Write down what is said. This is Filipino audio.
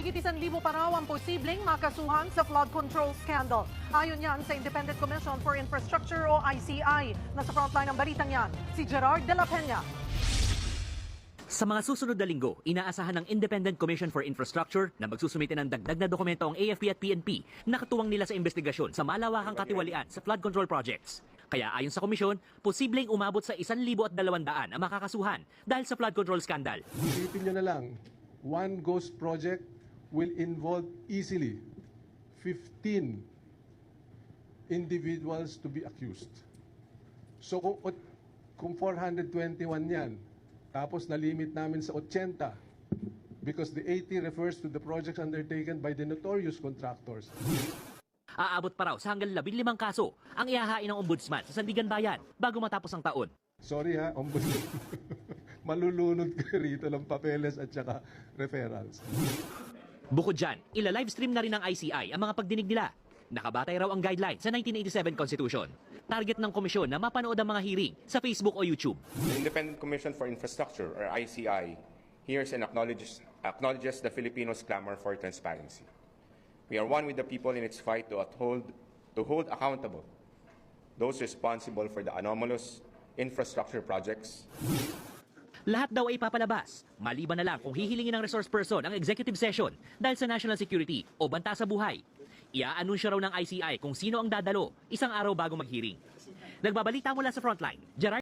Mahigit isang libo pa raw ang posibleng makasuhan sa flood control scandal. Ayon yan sa Independent Commission for Infrastructure o ICI. Nasa frontline ng balitang yan, si Gerard de la Peña. Sa mga susunod na linggo, inaasahan ng Independent Commission for Infrastructure na magsusumite ng dagdag na dokumento ang AFP at PNP na katuwang nila sa investigasyon sa malawakang katiwalian sa flood control projects. Kaya ayon sa komisyon, posibleng umabot sa 1,200 ang makakasuhan dahil sa flood control scandal. Isipin nyo na lang, one ghost project will involve easily 15 individuals to be accused. So kung, kung 421 yan, tapos na-limit namin sa 80, because the 80 refers to the projects undertaken by the notorious contractors. Aabot pa raw sa hanggang 15 kaso ang ihahain ng ombudsman sa Sandigan Bayan bago matapos ang taon. Sorry ha, ombudsman. Malulunod ka rito ng papeles at saka referrals. Bukod dyan, ila-livestream na rin ng ICI ang mga pagdinig nila. Nakabatay raw ang guidelines sa 1987 Constitution. Target ng komisyon na mapanood ang mga hearing sa Facebook o YouTube. The Independent Commission for Infrastructure, or ICI, hears and acknowledges, acknowledges the Filipinos' clamor for transparency. We are one with the people in its fight to uphold, to hold accountable those responsible for the anomalous infrastructure projects Lahat daw ay papalabas, maliban na lang kung hihilingin ng resource person ang executive session dahil sa national security o banta sa buhay. Iaanunsyo raw ng ICI kung sino ang dadalo isang araw bago mag-hearing. Nagbabalita mula sa frontline, Gerard